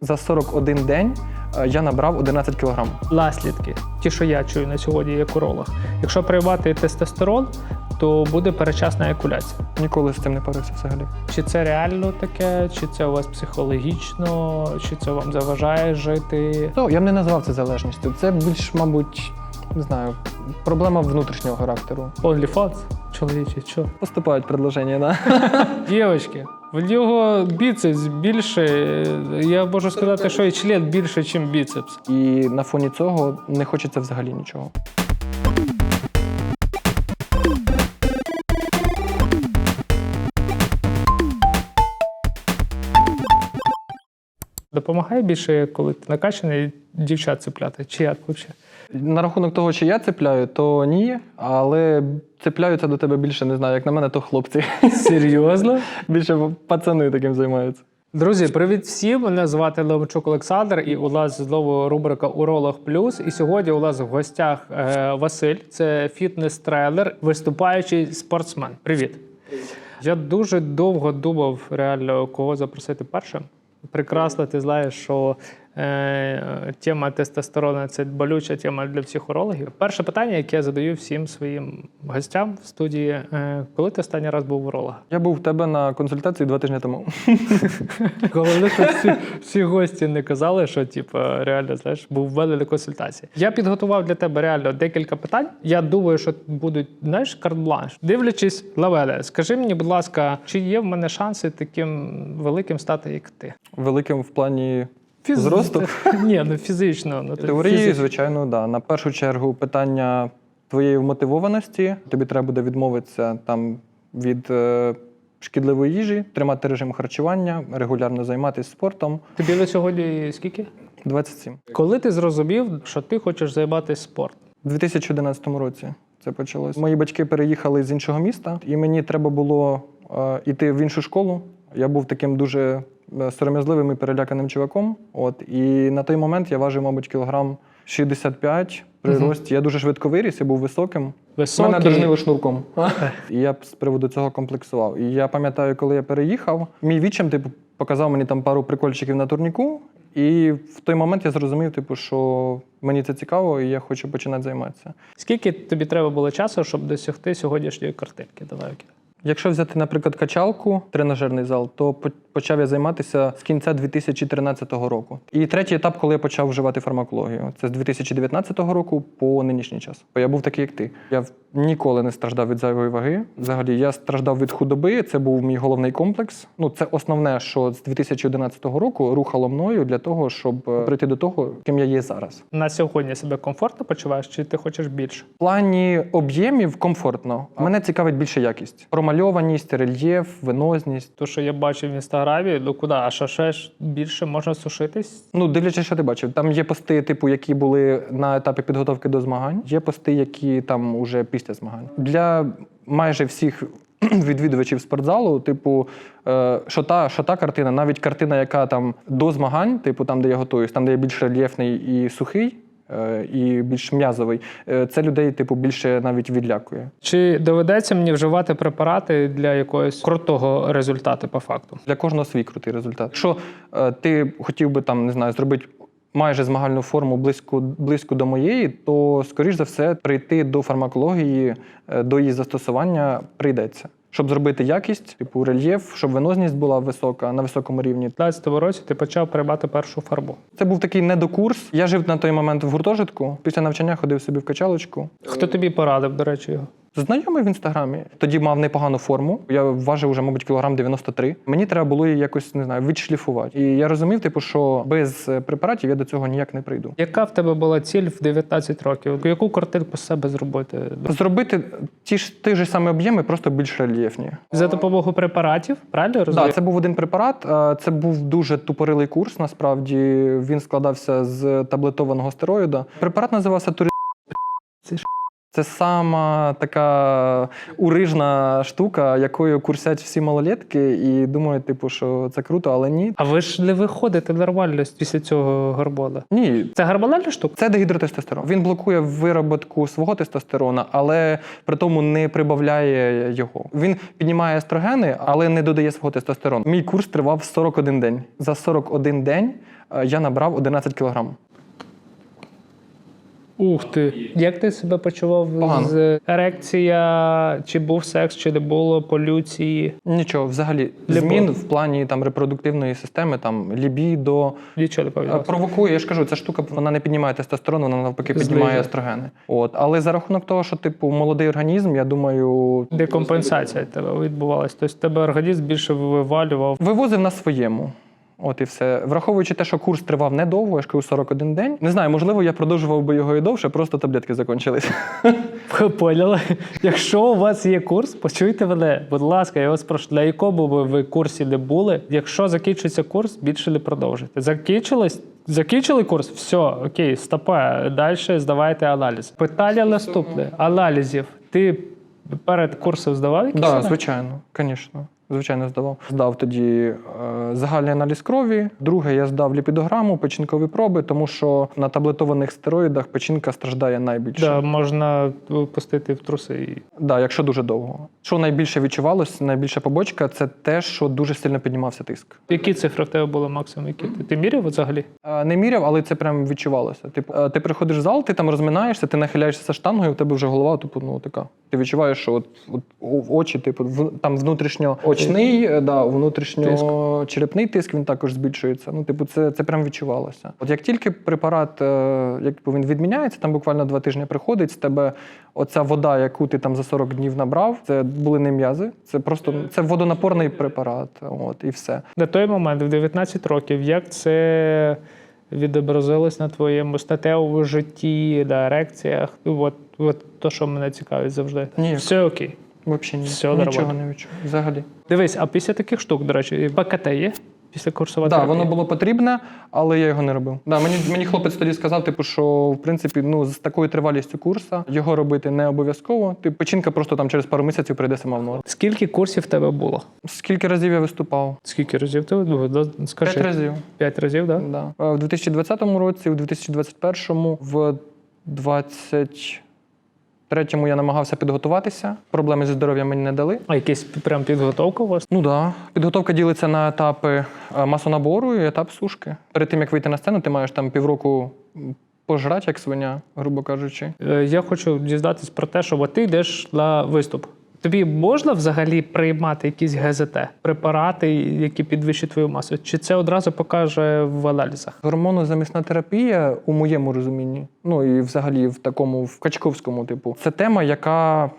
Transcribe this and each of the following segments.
За 41 день е, я набрав 11 кілограм. Наслідки, ті, що я чую на сьогодні, як уролог. Якщо приймати тестостерон, то буде перечасна екуляція. Ніколи з цим не парився взагалі. Чи це реально таке, чи це у вас психологічно, чи це вам заважає жити? Ну, я б не назвав це залежністю. Це більш, мабуть, не знаю, проблема внутрішнього характеру. OnlyFans? Чоловічі, що? Поступають предложення, да? Дівчатки, в нього біцепс більше. Я можу сказати, що і член більше, ніж біцепс. І на фоні цього не хочеться взагалі нічого. Допомагає більше, коли ти накачаний дівчат цепляти? Чи як взагалі? На рахунок того, чи я цепляю, то ні, але цепляються до тебе більше, не знаю, як на мене, то хлопці. Серйозно? Більше пацани таким займаються. Друзі, привіт всім! Мене звати Левчук Олександр, і у нас знову рубрика Уролог Плюс. І сьогодні у нас в гостях е, Василь, це фітнес-тренер, виступаючий спортсмен. Привіт. Я дуже довго думав реально, кого запросити першим. Прекрасно, ти знаєш, що тема тестостерону це болюча тема для всіх урологів. Перше питання, яке я задаю всім своїм гостям в студії: е, коли ти останній раз був уролога? Я був в тебе на консультації два тижні тому. Головне, щоб всі, всі гості не казали, що типу, реально знаєш, був в мене на консультації. Я підготував для тебе реально декілька питань. Я думаю, що будуть знаєш, карт-бланш. Дивлячись, Лавеле, скажи мені, будь ласка, чи є в мене шанси таким великим стати, як ти? Великим в плані Фіз- Зросту? Ні, ну фізично. Ну, теорії, фізично. звичайно, да. На першу чергу питання твоєї вмотивованості. Тобі треба буде відмовитися там від е, шкідливої їжі, тримати режим харчування, регулярно займатися спортом. Тобі на сьогодні скільки? 27. Коли ти зрозумів, що ти хочеш займатися спортом? У 2011 році це почалось. Мої батьки переїхали з іншого міста, і мені треба було е, йти в іншу школу. Я був таким дуже е, сором'язливим і переляканим чуваком. От і на той момент я важив, мабуть, кілограм 65 при Мгм. рості. Я дуже швидко виріс, я був високим. Високий. Мене дожнили шнурком. і я з приводу цього комплексував. І я пам'ятаю, коли я переїхав, мій відчим типу, показав мені там пару прикольчиків на турніку. І в той момент я зрозумів, типу, що мені це цікаво, і я хочу починати займатися. Скільки тобі треба було часу, щоб досягти сьогоднішньої картинки? Давай окей. Якщо взяти, наприклад, качалку, тренажерний зал, то почав я займатися з кінця 2013 року. І третій етап, коли я почав вживати фармакологію, це з 2019 року по нинішній час. Бо я був такий, як ти. Я ніколи не страждав від зайвої ваги. Взагалі, я страждав від худоби. Це був мій головний комплекс. Ну, це основне, що з 2011 року рухало мною для того, щоб е, прийти до того, ким я є зараз. На сьогодні себе комфортно почуваєш, чи ти хочеш більше? В плані об'ємів комфортно. Мене цікавить більше якість. Промальованість, рельєф, винозність. То, що я бачив в інстаграмі, ну куди? А що ще ж більше можна сушитись? Ну, дивлячись, що ти бачив. Там є пости, типу, які були на етапі підготовки до змагань. Є пости, які там уже після змагань. Для майже всіх відвідувачів спортзалу, типу, е, що та, що та картина, навіть картина, яка там до змагань, типу там, де я готуюсь, там, де я більш рельєфний і сухий. Е, І більш м'язовий, е, це людей, типу, більше навіть відлякує. Чи доведеться мені вживати препарати для якогось крутого результату по факту? Для кожного свій крутий результат. Якщо е, ти хотів би там, не знаю, зробити майже змагальну форму близько, близько до моєї, то скоріш за все прийти до фармакології, до її застосування прийдеться. Щоб зробити якість, типу рельєф, щоб винозність була висока на високому рівні. У 2015 році ти почав приймати першу фарбу. Це був такий недокурс. Я жив на той момент в гуртожитку. Після навчання ходив собі в качалочку. Хто тобі порадив, до речі, його? Знайомий в інстаграмі. Тоді мав непогану форму. Я важив вже, мабуть, кілограм 93. Мені треба було її якось не знаю, відшліфувати. І я розумів, типу, що без е, препаратів я до цього ніяк не прийду. Яка в тебе була ціль в 19 років? Яку картинку з себе зробити? Зробити ті ж ті ж самі об'єми, просто більш рельєфні. За допомогою препаратів, правильно розумію? Так, це був один препарат. е, Це був дуже тупорилий курс. Насправді він складався з таблетованого стероїда. Препарат називався Турі. Це ж- Це сама така урижна штука, якою курсять всі малолетки, і думають, типу, що це круто, але ні. А ви ж не виходите нормально після цього горбола. Ні, Це гормональна штука? Це дегідротестостерон. Він блокує вироботку свого тестостерона, але при тому не прибавляє його. Він піднімає естрогени, але не додає свого тестостерону. Мій курс тривав 41 день. За 41 день е, я набрав 11 кілограм. Ух ти. Як ти себе почував Погано. з ерекція? Чи був секс, чи не було полюції? Нічого, взагалі, змін в плані там репродуктивної системи, там лібідо. Нічого не Е. Провокує, я ж кажу, ця штука вона не піднімає тестостерон, вона навпаки піднімає естрогени. От, але за рахунок того, що типу молодий організм, я думаю, Декомпенсація тебе відбувалася. Тобто тебе організм більше вивалював. Вивозив на своєму. От і все. Враховуючи те, що курс тривав недовго, я ж кажу 41 день. Не знаю, можливо, я продовжував би його і довше, просто таблетки закінчились. Ви поняли? Якщо у вас є курс, почуйте мене. Будь ласка, я вас прошу, для якому би ви курсі не були. Якщо закінчиться курс, більше не продовжуйте. Закінчилось? Закінчили курс? Все, окей, стопе. Далі здавайте аналіз. Питання наступне: аналізів. Ти перед курсом здавав якісь? Так, аналізи? звичайно, звісно. Звичайно, здавав. Здав тоді е, загальний аналіз крові. Друге, я здав ліпідограму, печінкові проби, тому що на таблетованих стероїдах печінка страждає найбільше. Да, можна пустити в труси. і- Да, якщо дуже довго. Що найбільше відчувалось, найбільша побочка це те, що дуже сильно піднімався тиск. Які цифри в тебе були максимум? Які ти, ти міряв взагалі? Е, Не міряв, але це прям відчувалося. Типу, е, ти приходиш в зал, ти там розминаєшся, ти нахиляєшся за штангою, у тебе вже голова, типу, ну така. Ти відчуваєш, що от, от очі, типу, в- там внутрішньо очний, е, да, внутрішньо черепний тиск він також збільшується. Ну, типу, це, це прям відчувалося. От як тільки препарат, е, якби він відміняється, там буквально два тижні приходить, з тебе оця вода, яку ти там за 40 днів набрав, це були не м'язи, це просто це водонапорний препарат. От і все. На той момент, в 19 років, як це відобразилось на твоєму статевому житті, на ерекціях? От, от то, що мене цікавить завжди. Ні. Все окей. Взагалі ні. Все нічого нормально. не відчув. Взагалі. Дивись, а після таких штук, до речі, БКТ є? Після курсова Так, воно було потрібне, але я його не робив. Да, мені, мені хлопець тоді сказав, типу, що в принципі ну, з такою тривалістю курсу його робити не обов'язково. Типу, печінка просто там через пару місяців прийде сама в норму. Скільки курсів в тебе було? Скільки разів я виступав? Скільки разів ти ну, скажи. П'ять разів. П'ять разів, так? Да? Да. Е, В 2020 році, у 2021, в 23-му я намагався підготуватися. Проблеми зі здоров'ям мені не дали. А якась прям підготовка у вас? Ну так. Да. Підготовка ділиться на етапи е, масонабору і етап сушки. Перед тим, як вийти на сцену, ти маєш там півроку пожрати, як свиня, грубо кажучи. Е, Я хочу дізнатися про те, що ти йдеш на виступ. Тобі можна взагалі приймати якісь ГЗТ, препарати, які підвищують твою масу? Чи це одразу покаже в аналізах? Гормонозамісна терапія, у моєму розумінні, ну і взагалі в такому в качковському типу, це тема, яка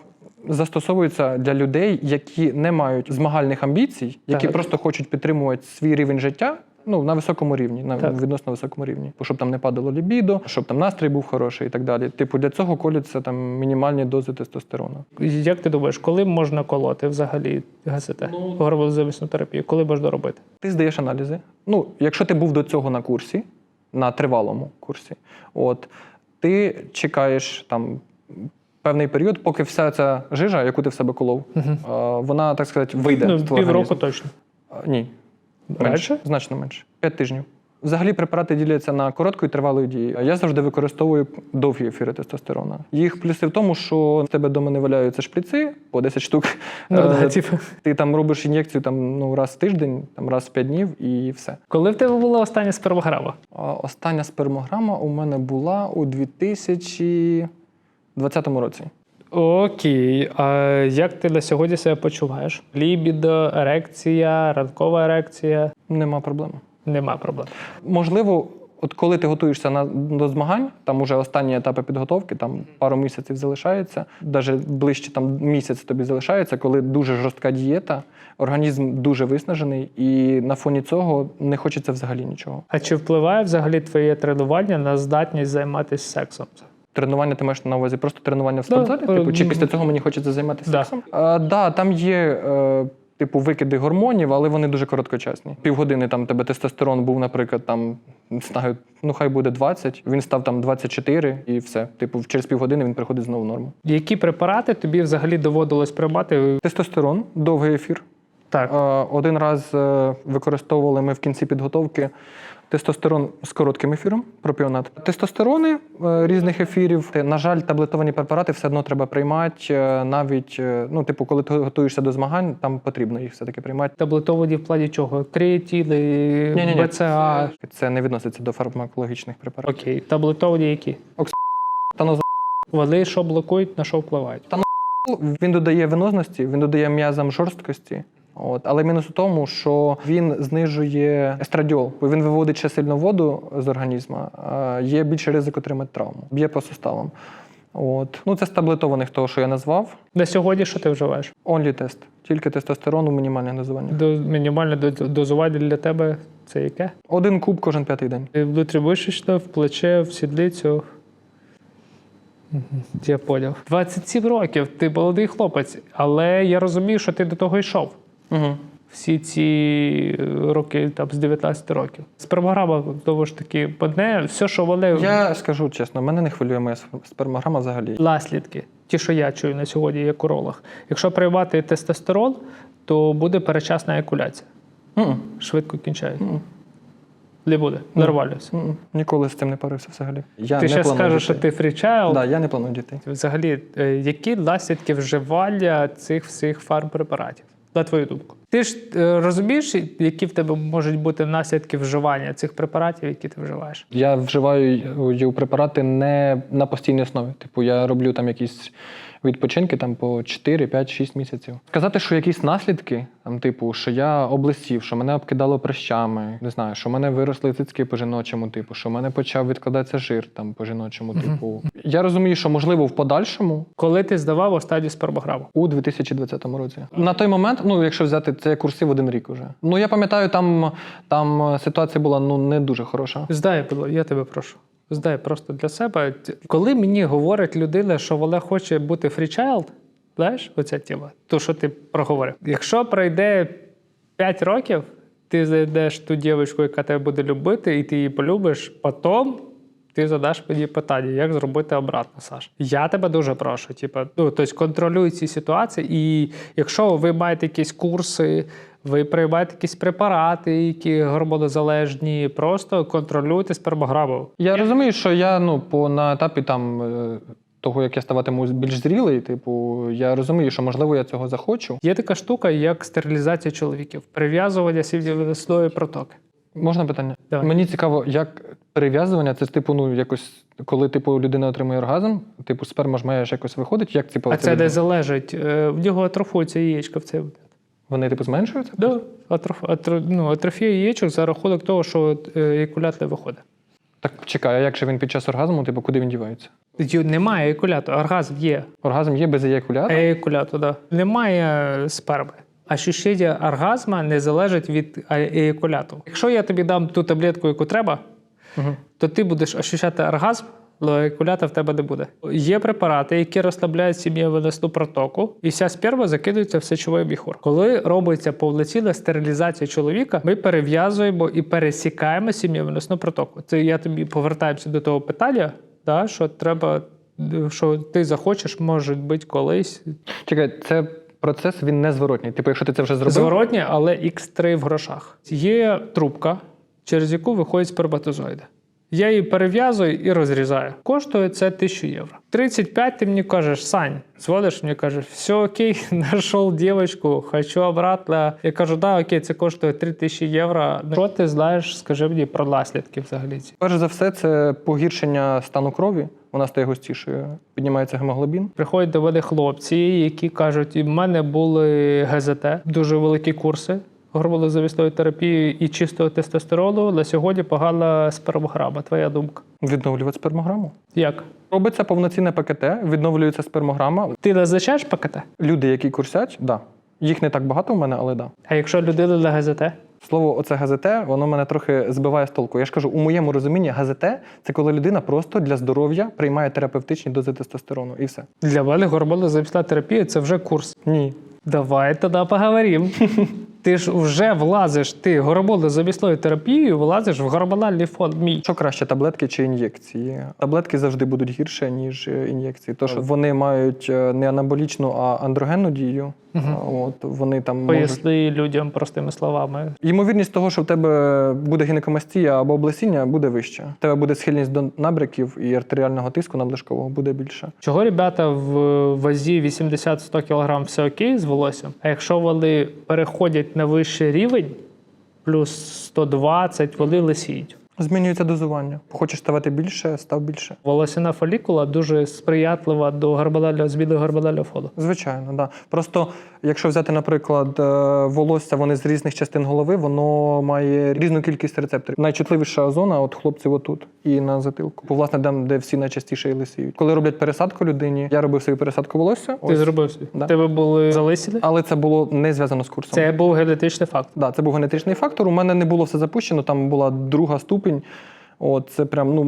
застосовується для людей, які не мають змагальних амбіцій, які Так. просто хочуть підтримувати свій рівень життя. Ну, на високому рівні, на Так. відносно високому рівні, щоб там не падало лібідо, щоб там настрій був хороший і так далі. Типу, для цього коляться там мінімальні дози тестостерону. Як ти думаєш, коли можна колоти взагалі ГЗТ? Ну, Гормонозамісну терапію? Коли можна робити? Ти здаєш аналізи. Ну, якщо ти був до цього на курсі, на тривалому курсі, от ти чекаєш там певний період, поки вся ця жижа, яку ти в себе колов, е, вона, так сказати, вийде Ну, з твого півроку організму. точно. Ні. Менше? Значно менше. П'ять тижнів. Взагалі препарати діляться на коротку і тривалу дії. Я завжди використовую довгі ефіри тестостерона. Їх плюси в тому, що в тебе вдома не валяються шприци по 10 штук. Ну, да, типу. Ти там робиш ін'єкцію там, ну, раз в тиждень, там, раз в 5 днів і все. Коли в тебе була остання спермограма? А Остання спермограма у мене була у 2020 році. Окей. А як ти на сьогодні себе почуваєш? Лібідо, ерекція, ранкова ерекція? Нема проблем. Нема проблем. Можливо, от коли ти готуєшся на, до змагань, там уже останні етапи підготовки, там пару місяців залишається, навіть ближче там місяць тобі залишається, коли дуже жорстка дієта, організм дуже виснажений, і на фоні цього не хочеться взагалі нічого. А чи впливає взагалі твоє тренування на здатність займатися сексом? Тренування ти маєш на увазі просто тренування в Да, спортзалі? е, типу, чи після цього мені хочеться займатися Да. сексом? Так, да, там є. Е, Типу викиди гормонів, але вони дуже короткочасні. Півгодини там тебе тестостерон був, наприклад, там не знаю, ну хай буде 20, він став там 24 і все. Типу, через півгодини він приходить знову в норму. Які препарати тобі взагалі доводилось приймати? Тестостерон, довгий ефір. Так. Е, Один раз е, використовували ми в кінці підготовки тестостерон з коротким ефіром, пропіонат. Тестостерони е, різних ефірів. На жаль, таблетовані препарати все одно треба приймати. е, Навіть, е, ну, типу, коли ти готуєшся до змагань, там потрібно їх все-таки приймати. Таблетовані в плані чого? Креатіни. БЦА. Це не відноситься до фармакологічних препаратів. Окей, таблетовані які? Танозол Вони що блокують, на що впливають? він додає венозності, він додає м'язам жорсткості. От. Але мінус у тому, що він знижує естрадіол, бо він виводить ще сильно воду з організму, є більше ризик отримати травму, б'є по суставам. От. Ну, це з таблетованих того, що я назвав. На сьогодні що ти вживаєш? Only тест. Тільки тестостерон у мінімальних дозуваннях. До, мінімальне дозування для тебе це яке? Один куб кожен п'ятий день. Внутрімишечно, в плече, в сідлицю. Я поняв. 27 років, ти молодий хлопець, але я розумію, що ти до того йшов. Угу. Всі ці е, роки там з 19 років. Спермограма, знову ж таки, одне, все, що вони Я скажу чесно, мене не хвилює моя спермограма взагалі. наслідки, ті, що я чую на сьогодні як уролог. Якщо приймати тестостерон, то буде перечасна екуляція. М-м. Швидко кінчається. Мгм. Не буде, нормально все. М-м. Ніколи з цим не парився взагалі. Я Ти ще скажеш, що ти фрічайл. Да, я не планую дітей. Взагалі, е, які наслідки вживання цих всіх фармпрепаратів, на твою думку? Ти ж е, розумієш, які в тебе можуть бути наслідки вживання цих препаратів, які ти вживаєш? Я вживаю ю препарати не на постійній основі. Типу, я роблю там якісь відпочинки там по 4, 5, 6 місяців. Сказати, що якісь наслідки, там, типу, що я облисів, що мене обкидало прищами, не знаю, що в мене виросли цицьки по жіночому, типу, що в мене почав відкладатися жир там по жіночому. Типу, я розумію, що можливо в подальшому. Коли ти здавав останню спермограму? У 2020 році. На той момент, ну якщо взяти це курсив один рік уже. Ну я пам'ятаю, там, там ситуація була ну не дуже хороша. Здай, я тебе прошу. Здай просто для себе. Коли мені говорить людина, що вона хоче бути фрічайлд, знаєш, оця тема, то що ти проговорив. Якщо пройде 5 років, ти знайдеш ту дівчинку, яка тебе буде любити, і ти її полюбиш, потім ти задаш мені питання, як зробити обратно, Саш. Я тебе дуже прошу. Типу, ну, тобто контролюй ці ситуації, і якщо ви маєте якісь курси, ви приймаєте якісь препарати, які гормонозалежні, просто контролюйте спермограму. Я розумію, що я ну по на етапі там е, того, як я ставатиму більш зрілий, типу, я розумію, що можливо я цього захочу. Є така штука, як стерилізація чоловіків, прив'язування сім'євісної протоки. Можна питання? Давай. Мені цікаво, як перев'язування, це типу, ну якось, коли типу людина отримує оргазм, типу сперма ж має ж якось виходить, як типу, А це не залежить. е, В нього атрофується яєчко в цей. Вони типу зменшуються? Да. Атроф, атро, ну, атрофія яєчок за рахунок того, що е, еякулят не виходить. Так чекай, а як же він під час оргазму, типу, куди він дівається? Немає еякуляту, оргазм є. Оргазм є без еякуляту? Еякуляту, да. Немає сперми. Ощущення оргазму не залежить від е- еякуляту. Якщо я тобі дам ту таблетку, яку треба, Угу. то ти будеш ощущати оргазм, але еякулята в тебе не буде. Є препарати, які розслабляють сім'євиносну протоку, і вся сперма закидується в сечовий міхур. Коли робиться повноцінна стерилізація чоловіка, ми перев'язуємо і пересікаємо сім'євиносну протоку. Це я тобі повертаємося до того питання, да, що треба, що ти захочеш, може бути колись Чекай, це процес він не зворотній. Типу, якщо ти це вже зробив, зворотнє, але X3 в грошах. Є трубка, через яку виходять сперматозоїди. Я її перев'язую і розрізаю. Коштує це 1000 євро. 35 ти мені кажеш, Сань, дзвониш, мені кажеш, все окей, знайшов дівчинку, хочу обратно. Я кажу, да, окей, це коштує 3000 євро. Що ти знаєш, скажи мені про наслідки взагалі? перш за все, це погіршення стану крові. Вона стає густішою, піднімається гемоглобін. Приходять до мене хлопці, які кажуть, і в мене були ГЗТ, дуже великі курси гормонозавісної терапії і чистого тестостерону. На сьогодні погана спермограма. Твоя думка? Відновлювати спермограму. Як? Робиться повноцінне ПКТ, відновлюється спермограма. Ти назначаєш ПКТ? Люди, які курсять, да. Їх не так багато в мене, але да. А якщо людина на ГЗТ? Слово, оце ГЗТ, воно мене трохи збиває з толку. Я ж кажу, у моєму розумінні ГЗТ це коли людина просто для здоров'я приймає терапевтичні дози тестостерону і все. Для мене гормонозавісна терапія це вже курс. Ні. Давай тоді поговоримо. Ти ж вже влазиш, ти гороболо-замісною терапією влазиш в гормональний фон мій. Що краще, таблетки чи ін'єкції? Таблетки завжди будуть гірше, ніж е, ін'єкції. Що вони мають е, не анаболічну, а андрогенну дію. А, От вони там можуть... Людям простими словами. Ймовірність того, що в тебе буде гінекомастія або облесіння, буде вища. В тебе буде схильність до набряків і артеріального тиску надлишкового буде більше. Чого ребята в вазі 80-100 кг все окей з волоссям, а якщо вони переходять на вищий рівень, плюс 120, вони лисіють. Змінюється дозування. Хочеш ставати більше, став більше. Волосяна фолікула дуже сприятлива до гормонального зміни гормонального фону. Звичайно, да. Просто якщо взяти, наприклад, е, волосся, вони з різних частин голови, воно має різну кількість рецепторів. Найчутливіша зона от хлопців отут і на затилку. Бо, власне, там, де всі найчастіше і лисіють. Коли роблять пересадку людині, я робив свою пересадку волосся, Ти ось, зробив собі. Да. Тебе були залисіни? але це було не зв'язано з курсом. Це був генетичний факт. Да, це був генетичний фактор. У мене не було все запущено, там була друга ступінь. От, це прям ну,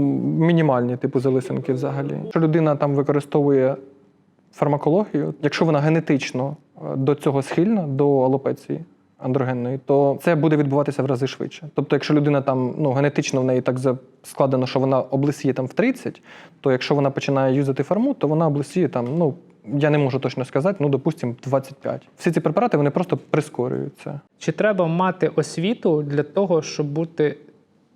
мінімальні типу залисинки взагалі. Якщо людина там використовує фармакологію, якщо вона генетично е, до цього схильна, до алопеції андрогенної, то це буде відбуватися в рази швидше. Тобто, якщо людина там ну, генетично в неї так складено, що вона облисіє там в 30, то якщо вона починає юзати фарму, то вона облисіє там, ну. Я не можу точно сказати, ну допустимо, 25. Всі ці препарати вони просто прискорюють це. Чи треба мати освіту для того, щоб бути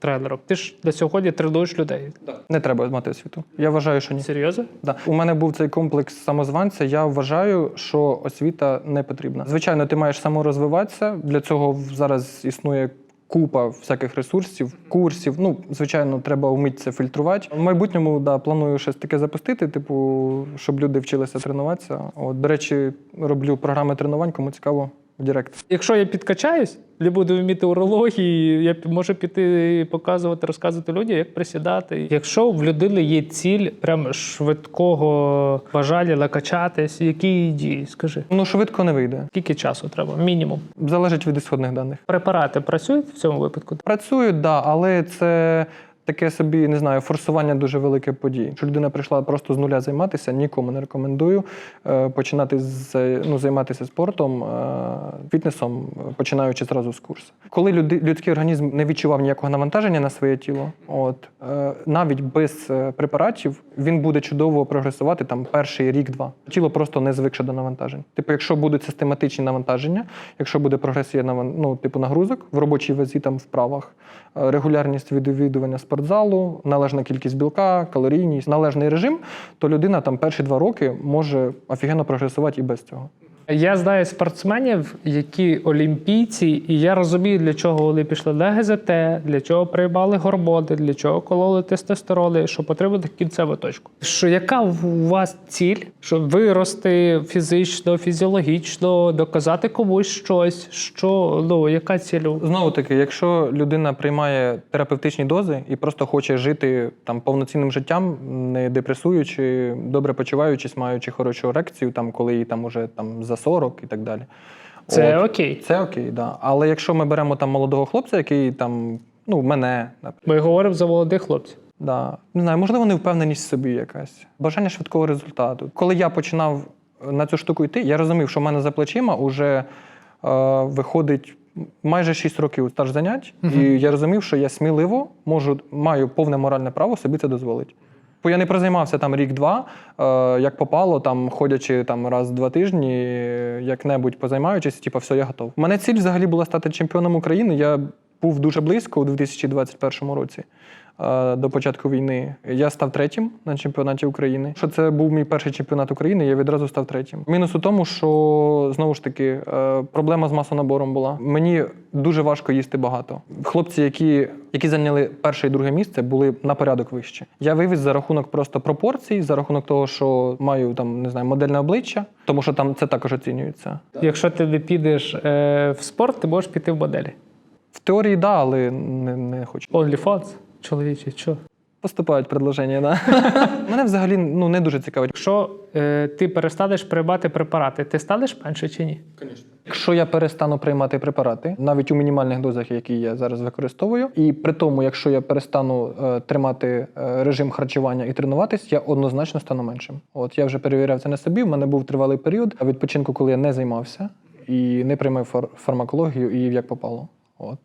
тренером? Ти ж до сьогодні тренуєш людей. Не треба мати освіту. Я вважаю, що ні. Серйозно? Да. У мене був цей комплекс самозванця. Я вважаю, що освіта не потрібна. Звичайно, ти маєш саморозвиватися. Для цього зараз існує. Купа всяких ресурсів, курсів. Ну, звичайно, треба вміти це фільтрувати. В майбутньому да, планую щось таке запустити, типу, щоб люди вчилися тренуватися. От, до речі, роблю програми тренувань, кому цікаво в Директ. Якщо я підкачаюсь, не буду вміти урології, я можу піти показувати, розказувати людям, як присідати. Якщо в людини є ціль прям швидкого бажання накачатись, які її дії? Скажи, Ну, швидко не вийде. скільки часу треба? Мінімум. Залежить від ісходних даних. Препарати працюють в цьому випадку? Працюють, да, але це таке собі не знаю, форсування дуже велике подій. Якщо людина прийшла просто з нуля займатися, нікому не рекомендую е, починати з ну, займатися спортом, е, фітнесом, починаючи зразу з курсу. Коли людський організм не відчував ніякого навантаження на своє тіло, от е, навіть без препаратів він буде чудово прогресувати там перший рік-два. Тіло просто не звикше до навантажень. Типу, якщо будуть систематичні навантаження, якщо буде прогресія ну, типу нагрузок в робочій вазі, там вправах, регулярність відвідування спортзалу, належна кількість білка, калорійність, належний режим, то людина там перші два роки може офігенно прогресувати і без цього. Я знаю спортсменів, які олімпійці, і я розумію, для чого вони пішли на ГЗТ, для чого приймали гормони, для чого кололи тестостерони, щоб отримати кінцеву точку. Що яка у вас ціль, щоб вирости фізично, фізіологічно, доказати комусь щось? Що ну яка ціль? Знову таки, якщо людина приймає терапевтичні дози і просто хоче жити там повноцінним життям, не депресуючи, добре почуваючись, маючи хорошу ерекцію, там коли їй там уже там за 40 і так далі. Це От, окей. Це окей, да. Але якщо ми беремо там молодого хлопця, який там, ну, мене, наприклад, Ми говоримо за молодих хлопців. Да. Не знаю, можливо, невпевненість в собі якась, бажання швидкого результату. Коли я починав на цю штуку йти, я розумів, що в мене за плечима вже е, виходить майже 6 років стаж занять, і я розумів, що я сміливо можу, маю повне моральне право собі це дозволити. Бо я не прозаймався там рік-два, е, як попало, там ходячи там раз два тижні, як-небудь позаймаючись, типу, все, я готов. У мене ціль взагалі була стати чемпіоном України. Я був дуже близько у 2021 році до початку війни. Я став третім на чемпіонаті України. Що це був мій перший чемпіонат України, я відразу став третім. Мінус у тому, що знову ж таки е, проблема з масонабором була. Мені дуже важко їсти багато. Хлопці, які, які зайняли перше і друге місце, були на порядок вище. Я вивіз за рахунок просто пропорцій, за рахунок того, що маю там не знаю модельне обличчя, тому що там це також оцінюється. Якщо ти не підеш е, в спорт, ти можеш піти в моделі. В теорії, да, але не, не хочу. OnlyFans, чоловічі, що? Поступають предложення, да. Мене взагалі ну не дуже цікавить. Якщо е, ти перестанеш приймати препарати, ти станеш менше чи ні? Звісно. Якщо я перестану приймати препарати, навіть у мінімальних дозах, які я зараз використовую, і при тому, якщо я перестану е, тримати е, режим харчування і тренуватись, я однозначно стану меншим. От я вже перевіряв це на собі. В мене був тривалий період відпочинку, коли я не займався. і не приймав фар- фармакологію і як попало. От.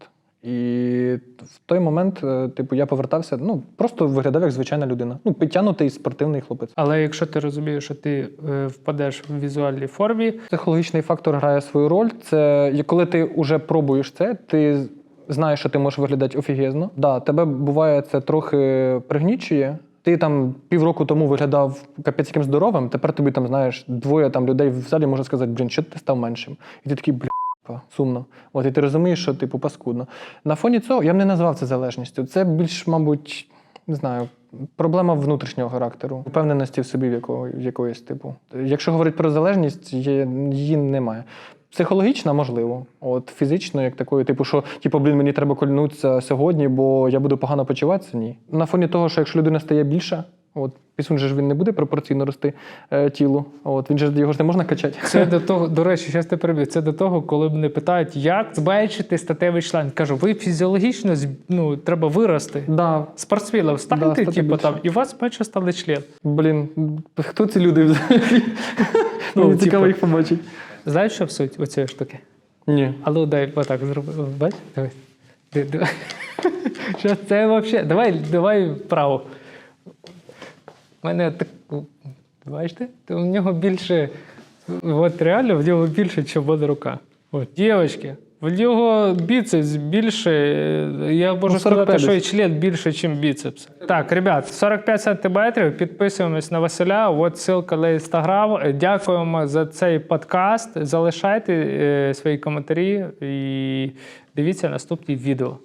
І в той момент, е, типу, я повертався, ну просто виглядав як звичайна людина. Ну, підтягнутий спортивний хлопець. Але якщо ти розумієш, що ти е, впадеш в візуальній формі, Психологічний фактор грає свою роль. Це коли ти вже пробуєш це, ти знаєш, що ти можеш виглядати офігезно. Да, тебе буває це трохи пригнічує. Ти там півроку тому виглядав капець яким здоровим, тепер тобі там знаєш двоє там людей в залі можуть сказати, блін, що ти став меншим? І ти такий, бля, па, сумно. От і ти розумієш, що типу паскудно. На фоні цього я б не назвав це залежністю. Це більш, мабуть, не знаю, проблема внутрішнього характеру, впевненості в собі в якого, якоїсь типу. Якщо говорити про залежність, є, її немає. Психологічна, можливо. От фізично, як такої, типу, що типу, блін, мені треба кольнутися сьогодні, бо я буду погано почуватися. Ні. На фоні того, що якщо людина стає більша, от пісун же ж він не буде пропорційно рости е, тілу. От він же його ж не можна качати. це до того, до речі, зараз ти переб'ю. Це до того, коли мене питають, як збагачити статевий член. Кажу, ви фізіологічно ну, треба вирости. Да, Спортсменом Да, станьте, стати типу, там, і у вас менше стане член. блін, хто ці люди взагалі? Ну, Мені цікаво типу- їх побачити. Знаєш, що в суть оцієї штуки? Ні. А ну дай отак зроби. Бач? Давай. Це взагалі? Давай, давай вправо. У мене так. Бачите? То У нього більше. От реально в нього більше, ніж в мене рука. От, дівчатки, в нього біцепс більше. Я можу Ну, сказати, що і член більше, ніж біцепс. Так, ребят, 45 сантиметрів. Підписуємось на Василя. От ссылка на інстаграм. Дякуємо за цей подкаст. Залишайте е, свої коментарі і дивіться наступні відео.